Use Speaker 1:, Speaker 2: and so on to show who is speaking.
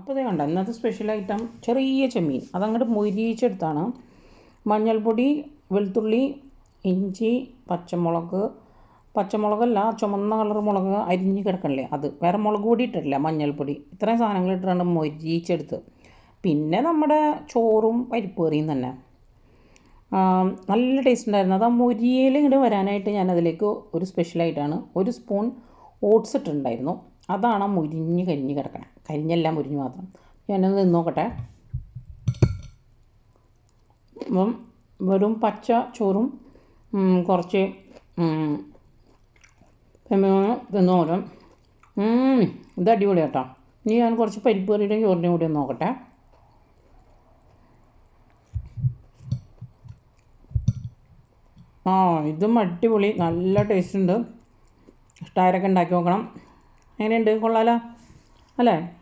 Speaker 1: അപ്പോൾ ഇത് കണ്ട ഇന്നത്തെ സ്പെഷ്യൽ ഐറ്റം ചെറിയ ചെമ്മീൻ. അതങ്ങോട്ട് മൊരിയിച്ചെടുത്താണ്. മഞ്ഞൾപ്പൊടി വെളുത്തുള്ളി ഇഞ്ചി പച്ചമുളക്. പച്ചമുളകല്ല ചുമന്ന കളർ മുളക് അരിഞ്ഞ് കിടക്കണില്ലേ അത്. വേറെ മുളക് പൊടി ഇട്ടിട്ടില്ല മഞ്ഞൾപ്പൊടി. ഇത്രയും സാധനങ്ങൾ ഇട്ടിട്ടാണ് മൊരിയിച്ചെടുത്ത്. പിന്നെ നമ്മുടെ ചോറും പരിപ്പേറിയും തന്നെ. നല്ല ടേസ്റ്റ് ഉണ്ടായിരുന്നു. അത് ആ മൊരിയയിൽ വരാനായിട്ട് ഞാൻ അതിലേക്ക് ഒരു സ്പെഷ്യലായിട്ടാണ് ഒരു സ്പൂൺ ഓട്സ് ഇട്ടിട്ടുണ്ടായിരുന്നു. അതാണ് ആ മുരിഞ്ഞ് കരിഞ്ഞ് കിടക്കണേ. കരിഞ്ഞെല്ലാം മുരിഞ്ഞ് മാത്രം. ഞാനൊന്ന് നിന്ന് നോക്കട്ടെ. അപ്പം വെറും പച്ച ചോറും കുറച്ച് തിന്നോരും ഇത് അടിപൊളി കേട്ടോ. ഇനി ഞാൻ കുറച്ച് പരിപ്പ് കറിയുടെയും ചോറിന്റെയും കൂടി ഒന്ന് നോക്കട്ടെ. ആ ഇതും അടിപൊളി. നല്ല ടേസ്റ്റ് ഉണ്ട്. ഇഷ്ടമായവരൊക്കെ ഉണ്ടാക്കി നോക്കണം. എങ്ങനെയുണ്ട്? കൊള്ളാലോ. അല്ലേ?